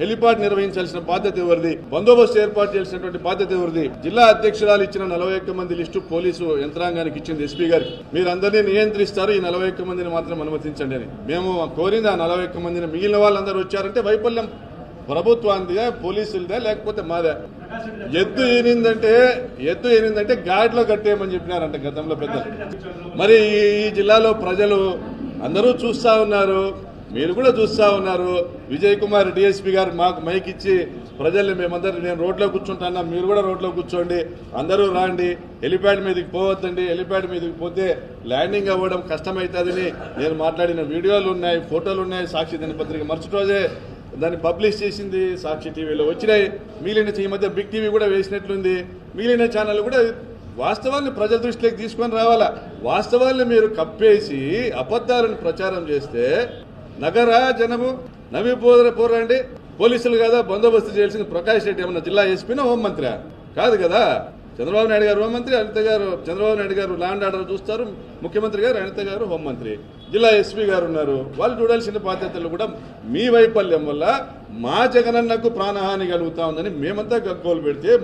Helipad నిర్వహించాల్సిన బాధ్యత ఎవరిది? బందోబస్తు ఏర్పాటు చేసినటువంటి బాధ్యత ఎవరిది? జిల్లా అధ్యక్షురాలు ఇచ్చిన నలభై ఒక్క మంది లిస్టు పోలీసు యంత్రాంగానికి ఇచ్చింది ఎస్పీ గారికి. మీరు అందరినీ నియంత్రిస్తారు ఈ నలభై ఒక్క మందిని మాత్రం అనుమతించండి అని. మేము కోరింది ఆ నలభై ఒక్క మందిని మిగిలిన వాళ్ళందరూ వచ్చారంటే వైఫల్యం ప్రభుత్వానిదే పోలీసులదే లేకపోతే మాదే. ఎద్దు ఏనిందంటే ఎద్దు ఏనిందంటే గాడిలో కట్టేయమని చెప్పినారంట గతంలో పెద్దలు. మరి ఈ ఈ జిల్లాలో ప్రజలు అందరూ చూస్తా ఉన్నారు. మీరు కూడా చూస్తా ఉన్నారు. విజయ్ కుమార్ డిఎస్పీ గారు మాకు మైక్ ఇచ్చి ప్రజల్ని మేమందరం నేను రోడ్లో కూర్చుంటాను మీరు కూడా రోడ్లో కూర్చోండి అందరూ రాండి హెలిప్యాడ్ మీదకి పోవద్దండి హెలిప్యాడ్ మీదకి పోతే ల్యాండింగ్ అవ్వడం కష్టమవుతుందని నేను మాట్లాడిన వీడియోలు ఉన్నాయి ఫోటోలు ఉన్నాయి సాక్షి దినపత్రిక మరుసటి రోజే దాన్ని పబ్లిష్ చేసింది సాక్షి టీవీలో వచ్చినాయి. మిగిలిన ఈ మధ్య బిగ్ టీవీ కూడా వేసినట్లుంది. మిగిలిన ఛానల్ కూడా వాస్తవాన్ని ప్రజల దృష్టిలోకి తీసుకొని రావాలా? వాస్తవాన్ని మీరు కప్పేసి అబద్ధాలను ప్రచారం చేస్తే నగర జనము నవ్వి పోరండి పోలీసులు కదా బందోబస్తు చేయాల్సిన ప్రకాష్ రెడ్డి ఏమన్నా జిల్లా ఎస్పీనా హోంమంత్రి కాదు కదా. చంద్రబాబు నాయుడు గారు హోంమంత్రి అనిత గారు చంద్రబాబు నాయుడు గారు ల్యాండ్ ఆర్డర్ చూస్తారు. ముఖ్యమంత్రి గారు అనిత గారు హోంమంత్రి జిల్లా ఎస్పీ గారు ఉన్నారు. వాళ్ళు చూడాల్సిన బాధ్యతలు కూడా మీ వైఫల్యం వల్ల మా జగనన్నకు ప్రాణహాని కలుగుతా ఉందని మేమంతా గగ్గోలు పెడితే